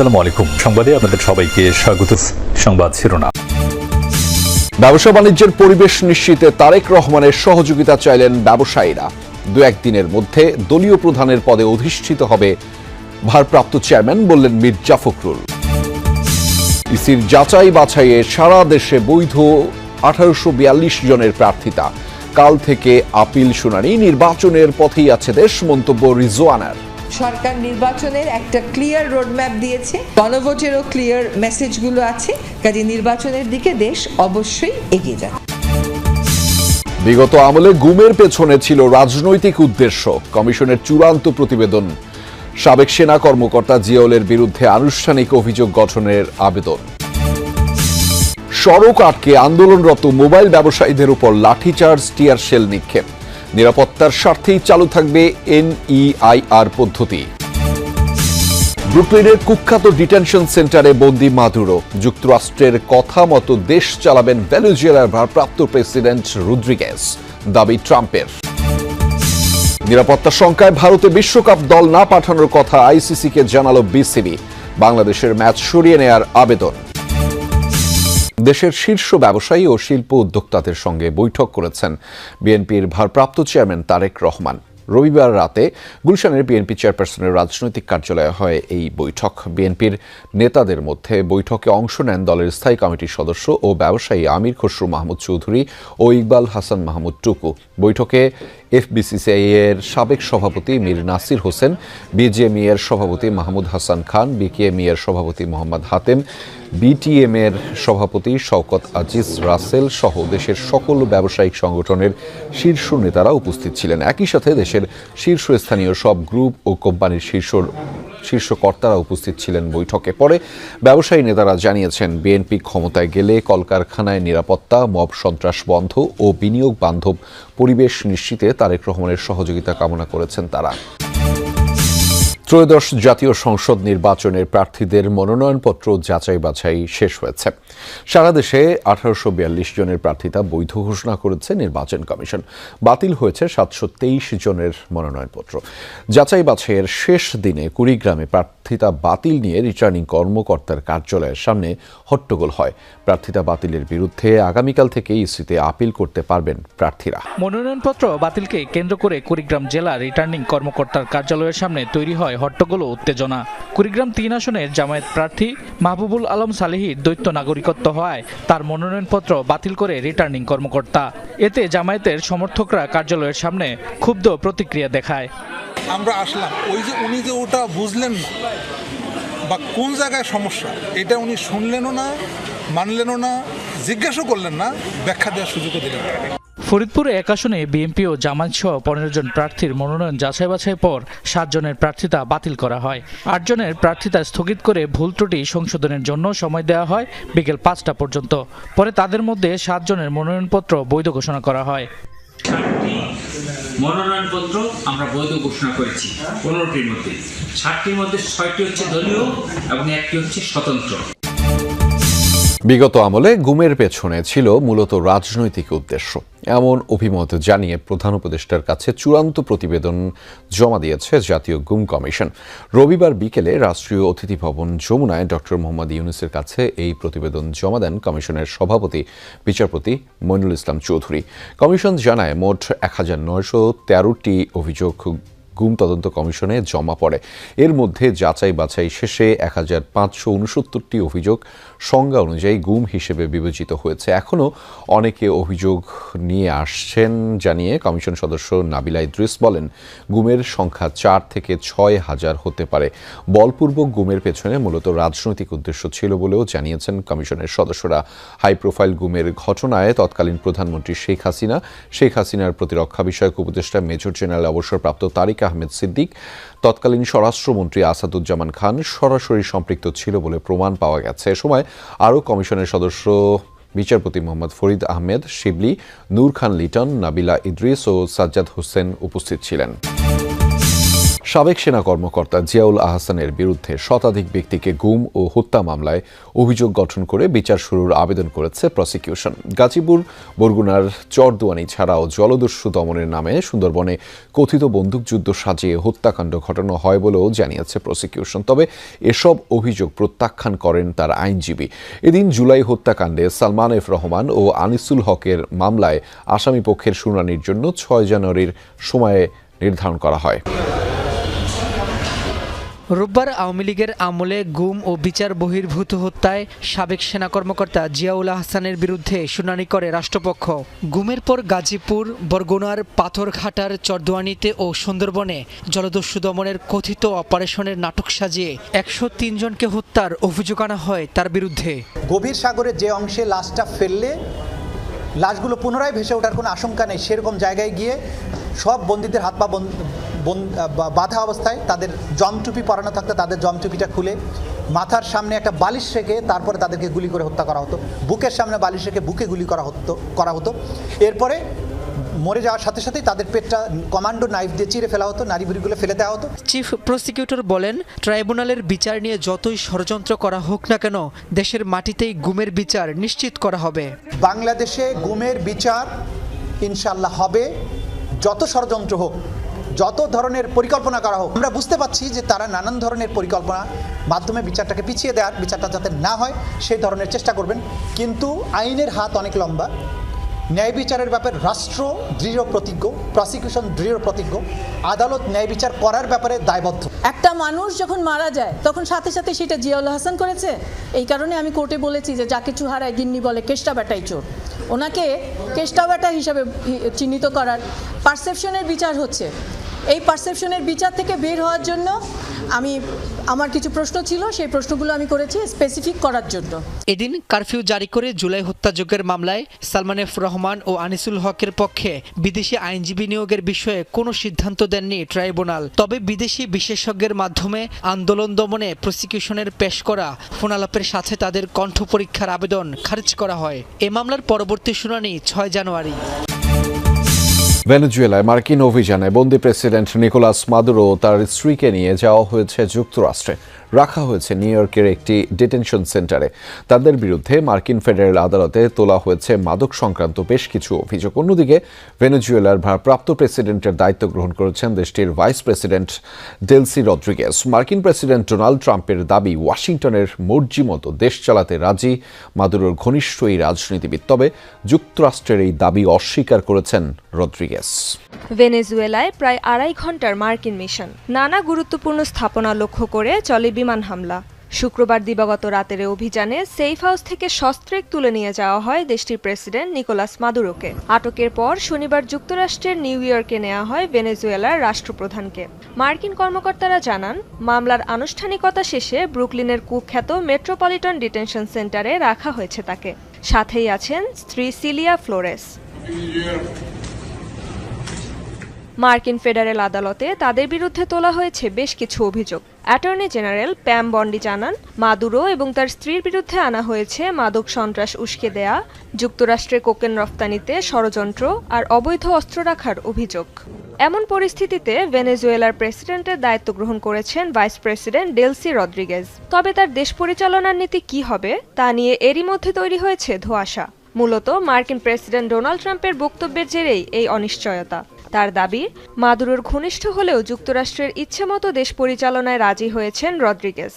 আসসালামু আলাইকুম। সংবাদে আপনাদের সবাইকে স্বাগত। সংবাদ শিরোনাম। ব্যবসা বাণিজ্যের পরিবেশ নিশ্চিতে তারেক রহমানের সহযোগিতা চাইলেন ব্যবসায়ীরা। দু একদিনের মধ্যে দলীয় প্রধানের পদে অধিষ্ঠিত হবে ভারপ্রাপ্ত চেয়ারম্যান বললেন মির্জা ফখরুল। ইসির যাচাই বাছাইয়ে সারা দেশে বৈধ আঠারোশো বিয়াল্লিশ জনের প্রার্থিতা। কাল থেকে আপিল শুনানি নির্বাচনের পথেই আছে দেশ, মন্তব্য রিজওয়ানার। সরকার নির্বাচনের একটা ক্লিয়ার রোডম্যাপ দিয়েছে। গণভোটেরও ক্লিয়ার মেসেজগুলো আছে। কাজে নির্বাচনের দিকে দেশ অবশ্যই এগিয়ে যাবে বিগত আমলে গুমের পেছনে ছিল রাজনৈতিক উদ্দেশ্য, কমিশনের চূড়ান্ত প্রতিবেদন। সাবেক সেনা কর্মকর্তা জিয়াউলের বিরুদ্ধে আনুষ্ঠানিক অভিযোগ গঠনের আবেদন। সড়ক আটকে আন্দোলনরত মোবাইল ব্যবসায়ীদের উপর লাঠিচার্জ, টিয়ার শেল নিক্ষেপ। নিরাপত্তার স্বার্থেই চালু থাকবে এনইআইআর পদ্ধতি। ব্রুকলিনের কুখ্যাত ডিটেনশন সেন্টারে বন্দি মাদুরো। যুক্তরাষ্ট্রের কথা মতো দেশ চালাবেন ভেনেজুয়েলার ভারপ্রাপ্ত প্রেসিডেন্ট রুদ্রিগেস দাবি ট্রাম্পের। নিরাপত্তা শঙ্কায় ভারতে বিশ্বকাপ দল না পাঠানোর কথা আইসিসিকে জানালো বিসিবি। বাংলাদেশের ম্যাচ সরিয়ে নেয়ার আবেদন। দেশের শীর্ষ ব্যবসায়ী ও শিল্প উদ্যোক্তাদের সঙ্গে বৈঠক করেছেন বিএনপির ভারপ্রাপ্ত চেয়ারম্যান তারেক রহমান। রবিবার রাতে গুলশানের বিএনপি চেয়ারপারসনের রাজনৈতিক কার্যালয়ে হয় এই বৈঠক। বিএনপির নেতাদের মধ্যে বৈঠকে অংশ নেন দলের স্থায়ী কমিটির সদস্য ও ব্যবসায়ী আমির খসরু মাহমুদ চৌধুরী ও ইকবাল হাসান মাহমুদ টুকু। বৈঠকে এফবিসিসিআই এর সাবেক সভাপতি মীর নাসির হোসেন, বিজেএমই এর সভাপতি মাহমুদ হাসান খান, বিকেএমই এর সভাপতি মোহাম্মদ হাতেম, বিটিএম এর সভাপতি শওকত আজিজ রাসেল সহ দেশের সকল ব্যবসায়িক সংগঠনের শীর্ষ নেতারা উপস্থিত ছিলেন। একই সাথে দেশের শীর্ষস্থানীয় সব গ্রুপ ও কোম্পানির শীর্ষ শীর্ষ কর্তারা উপস্থিত ছিলেন বৈঠকে। পরে ব্যবসায়ী নেতারা জানিয়েছেন, বিএনপি ক্ষমতায় গেলে কলকারখানায় নিরাপত্তা, মব সন্ত্রাস বন্ধ ও বিনিয়োগ বান্ধব পরিবেশ নিশ্চিতে তারেক রহমানের সহযোগিতা কামনা করেছেন তারা। ত্রয়োদশ জাতীয় সংসদ নির্বাচনের প্রার্থীদের মনোনয়নপত্র যাচাই বাছাই শেষ হয়েছে। সারা দেশে আঠারোশো বিয়াল্লিশ জনের প্রার্থিতা বৈধ ঘোষণা করেছে নির্বাচন কমিশন। বাতিল হয়েছে সাতশো তেইশ জনের মনোনয়নপত্র। যাচাই বাছাইয়ের শেষ দিনে কুড়িগ্রামে প্রার্থিতা বাতিল নিয়ে রিটার্নিং কর্মকর্তার কার্যালয়ের সামনে হট্টগোল হয়। প্রার্থিতা বাতিলের বিরুদ্ধে আগামীকাল থেকে ইসিতে আপিল করতে পারবেন প্রার্থীরা। মনোনয়নপত্র বাতিলকে কেন্দ্র করে কুড়িগ্রাম জেলা রিটার্নিং কর্মকর্তার কার্যালয়ের সামনে তৈরি হয় হট্টগোল উত্তেজনা। কুড়িগ্রাম তিন আসনের জামায়াত প্রার্থী মাহবুবুল আলম সালেহির দ্বৈত নাগরিকত্ব হওয়ায় তার মনোনয়নপত্র বাতিল করে রিটার্নিং কর্মকর্তা। এতে জামায়াতের সমর্থকরা কার্যালয়ের সামনে ক্ষুব্ধ প্রতিক্রিয়া দেখায়। আমরা আসলাম। ওই যে উনি যে ওটা বুঝলেন না, বা কোন জায়গায় সমস্যা, এটা উনি শুনলেনও না, মানলেনও না জিজ্ঞাসা করলেন না, ব্যাখ্যা দেওয়ার সুযোগও দিলেন ফরিদপুর এক আসনে বিএনপি ও জামায়াত সহ পনেরো জন প্রার্থীর মনোনয়ন যাচাই বাছাই পর সাত জনের প্রার্থিতা বাতিল করা হয়। আট জনের প্রার্থিতা স্থগিত করে ভুল ত্রুটি সংশোধনের জন্য সময় দেওয়া হয় বিকেল পাঁচটা পর্যন্ত। পরে তাদের মধ্যে সাত জনের মনোনয়নপত্র বৈধ ঘোষণা করা হয়। মনোনয়নপত্র আমরা বৈধ ঘোষণা করেছি পনেরোটির মধ্যে। ষাটটির মধ্যে ছয়টি হচ্ছে দলীয় এবং একটি হচ্ছে স্বতন্ত্র। বিগত আমলে গুমের পেছনে ছিল মূলত রাজনৈতিক উদ্দেশ্য। এমন অভিমত জানিয়ে প্রধান উপদেষ্টার কাছে চূড়ান্ত প্রতিবেদন জমা দিয়েছে জাতীয় গুম কমিশন। রবিবার বিকেলে রাষ্ট্রীয় অতিথি ভবন যমুনায় ডক্টর মোহাম্মদ ইউনুসের কাছে এই প্রতিবেদন জমা দেন কমিশনের সভাপতি, বিচারপতি মইনুল ইসলাম চৌধুরী। কমিশন জানায়, মোট এক হাজার নয়শো তেরোটি অভিযোগ গুম তদন্ত কমিশনে জমা পড়ে। এর মধ্যে যাচাই বাছাই শেষে এক হাজার পাঁচশো উনসত্তরটি অভিযোগ সংজ্ঞা অনুযায়ী গুম হিসেবে বিবেচিত হয়েছে। এখনও অনেকে অভিযোগ নিয়ে আসছেন জানিয়ে কমিশন সদস্য নাবিলা ইদ্রিস বলেন, গুমের সংখ্যা চার থেকে ছয় হাজার হতে পারে। বলপূর্বক গুমের পেছনে মূলত রাজনৈতিক উদ্দেশ্য ছিল বলেও জানিয়েছেন কমিশনের সদস্যরা। হাই প্রোফাইল গুমের ঘটনায় তৎকালীন প্রধানমন্ত্রী শেখ হাসিনা, শেখ হাসিনার প্রতিরক্ষা বিষয়ক উপদেষ্টা মেজর জেনারেল অবসরপ্রাপ্ত তারিক আহমেদ সিদ্দিক তৎকালীন স্বরাষ্ট্রমন্ত্রী আসাদুজ্জামান খান সরাসরি সম্পৃক্ত ছিল বলে প্রমাণ পাওয়া গেছে। এ সময় আরও কমিশনের সদস্য বিচারপতি মোহাম্মদ ফরিদ আহমেদ, শিবলি, নূর খান লিটন, নাবিলা ইদ্রিস ও সাজ্জাদ হোসেন উপস্থিত ছিলেন। সাবেক সেনা কর্মকর্তা জিয়াউল আহসানের বিরুদ্ধে শতাধিক ব্যক্তিকে গুম ও হত্যা মামলায় অভিযোগ গঠন করে বিচার শুরুর আবেদন করেছে প্রসিকিউশন। গাজীপুর, বরগুনার চরদুয়ানি ছাড়াও জলদস্যু দমনের নামে সুন্দরবনে কথিত বন্দুকযুদ্ধ সাজিয়ে হত্যাকাণ্ড ঘটানো হয় বলেও জানিয়েছে প্রসিকিউশন। তবে এসব অভিযোগ প্রত্যাখ্যান করেন তার আইনজীবী। এদিন জুলাই হত্যাকাণ্ডে সালমান এফ রহমান ও আনিসুল হকের মামলায় আসামি পক্ষের শুনানির জন্য ছয় জানুয়ারির সময়ে নির্ধারণ করা হয়। রোববার আওয়ামী লীগের আমলে গুম ও বিচার বহির্ভূত হত্যায় সাবেক সেনা কর্মকর্তা জিয়াউল আহসানের বিরুদ্ধে শুনানি করে রাষ্ট্রপক্ষ। গুমের পর গাজীপুর, বরগুনার পাথরঘাটার চরদোয়ানিতে ও সুন্দরবনে জলদস্যু দমনের কথিত অপারেশনের নাটক সাজিয়ে একশো জনকে হত্যার অভিযোগ আনা হয় তার বিরুদ্ধে। গভীর সাগরের যে অংশে লাশটা ফেললে লাশগুলো পুনরায় ভেসে ওঠার কোনো আশঙ্কা নেই, সেরকম জায়গায় গিয়ে সব বন্দীদের হাত পা বাঁধা অবস্থায় তাদের জমটুপি পরানো থাকতো তাদের জমটুপিটা খুলে মাথার সামনে একটা বালিশ রেখে তারপরে তাদেরকে গুলি করে হত্যা করা হতো। বুকের সামনে বালিশ রেখে বুকে গুলি করা হতো করা হতো। এরপরে মরে যাওয়ার সাথে সাথেই তাদের পেটটা কমান্ডো নাইফ দিয়ে চিরে ফেলা হতো নারী বুড়িগুলো ফেলে দেওয়া হতো। চিফ প্রসিকিউটর বলেন ট্রাইব্যুনালের বিচার নিয়ে যতই ষড়যন্ত্র করা হোক না কেন দেশের মাটিতেই গুমের বিচার নিশ্চিত করা হবে। বাংলাদেশে গুমের বিচার ইনশাল্লাহ হবে যত ষড়যন্ত্র হোক। যত ধরনের পরিকল্পনা করা হোক, আমরা বুঝতে পারছি যে তারা নানান ধরনের পরিকল্পনা মাধ্যমে বিচারটাকে পিছিয়ে দেওয়ার, বিচারটা যাতে না হয়, সেই ধরনের চেষ্টা করবেন। কিন্তু আইনের হাত অনেক লম্বা। ন্যায় বিচারের ব্যাপারে রাষ্ট্র দৃঢ় প্রতিজ্ঞ প্রসিকিউশন দৃঢ় প্রতিজ্ঞ, আদালত ন্যায় বিচার করার ব্যাপারে দায়বদ্ধ। একটা মানুষ যখন মারা যায়, তখন সাথে সাথে সেটা জিয়াউল হাসান করেছে। এই কারণে আমি কোর্টে বলেছি যে যাকে চুহারায় গিন্নি বলে, কেষ্টা বেটাই চোর। ওনাকে কেষ্টা বেটা হিসাবে চিহ্নিত করার পারসেপশনের বিচার হচ্ছে। এই পারসেপশনের বিচার থেকে বের হওয়ার জন্য আমি, আমার কিছু প্রশ্ন ছিল, সেই প্রশ্নগুলো আমি করেছি স্পেসিফিক করার জন্য। এদিন কারফিউ জারি করে জুলাই হত্যাযজ্ঞের মামলায় সালমান এফ রহমান ও আনিসুল হকের পক্ষে বিদেশি আইনজীবী নিয়োগের বিষয়ে কোনো সিদ্ধান্ত দেননি ট্রাইব্যুনাল। তবে বিদেশি বিশেষজ্ঞের মাধ্যমে আন্দোলন দমনে প্রসিকিউশনের পেশ করা, ফোনালাপের সাথে তাদের কণ্ঠ পরীক্ষার আবেদন খারিজ করা হয়। এ মামলার পরবর্তী শুনানি ছয় জানুয়ারি। ভেনেজুয়েলায় মার্কিন অভিযানে বন্দি প্রেসিডেন্ট নিকোলাস মাদুরো তার স্ত্রীকে নিয়ে যাওয়া হয়েছে যুক্তরাষ্ট্রে। রাখা হয়েছে নিউ ইয়র্কের একটি ডিটেনশন সেন্টারে। তাদের বিরুদ্ধে মার্কিন ফেডারেল আদালতে তোলা হয়েছে মাদক সংক্রান্ত বেশ কিছু অভিযোগ। অন্যদিকে, ভেনেজুয়েলার ভারপ্রাপ্ত প্রেসিডেন্টের দায়িত্ব গ্রহণ করেছেন দেশটির ভাইস প্রেসিডেন্ট ডেলসি রদ্রিগেস মার্কিন প্রেসিডেন্ট ডোনাল্ড ট্রাম্পের দাবি, ওয়াশিংটনের মর্জি মতো দেশ চালাতে রাজি মাদুরোর ঘনিষ্ঠ এই রাজনীতিবিদ। তবে যুক্তরাষ্ট্রের এই দাবি অস্বীকার করেছেন রদ্রিগেস ভেনেজুয়েলায় প্রায় আড়াই ঘণ্টার মার্কিন মিশন নানা গুরুত্বপূর্ণ স্থাপনা লক্ষ্য করে চলে বিমান হামলা। শুক্রবার দিবাগত রাতের অভিযানে সেফ হাউস থেকে সস্ত্রেক তুলে নিয়ে যাওয়া হয় দেশটির প্রেসিডেন্ট নিকোলাস মাদুরোকে। আটকের পর শনিবার যুক্তরাষ্ট্রের নিউ ইয়র্কে নেওয়া হয় ভেনেজুয়েলার রাষ্ট্রপ্রধানকে। মার্কিন কর্মকর্তারা জানান মামলার আনুষ্ঠানিকতা শেষে ব্রুকলিনের কুখ্যাত মেট্রোপলিটন ডিটেনশন সেন্টারে রাখা হয়েছে তাকে। সাথেই আছেন স্ত্রী সিলিয়া ফ্লোরেস। মার্কিন ফেডারেল আদালতে তাদের বিরুদ্ধে তোলা হয়েছে বেশ কিছু অভিযোগ। অ্যাটর্নি জেনারেল প্যাম বন্ডি জানান, মাদুরো এবং তার স্ত্রীর বিরুদ্ধে আনা হয়েছে মাদক সন্ত্রাস উস্কে দেয়া, যুক্তরাষ্ট্রে কোকেন রফতানিতে ষড়যন্ত্র আর অবৈধ অস্ত্র রাখার অভিযোগ। এমন পরিস্থিতিতে ভেনেজুয়েলার প্রেসিডেন্টের দায়িত্ব গ্রহণ করেছেন ভাইস প্রেসিডেন্ট ডেলসি রদ্রিগেজ তবে তার দেশ পরিচালনার নীতি কি হবে, তা নিয়ে এরই মধ্যে তৈরি হয়েছে ধোঁয়াশা। মূলত মার্কিন প্রেসিডেন্ট ডোনাল্ড ট্রাম্পের বক্তব্যের জেরেই এই অনিশ্চয়তা। তার দাবি মাদুরোর ঘনিষ্ঠ হলেও যুক্তরাষ্ট্রের ইচ্ছেমতো দেশ পরিচালনায় রাজি হয়েছেন রদ্রিগেজ।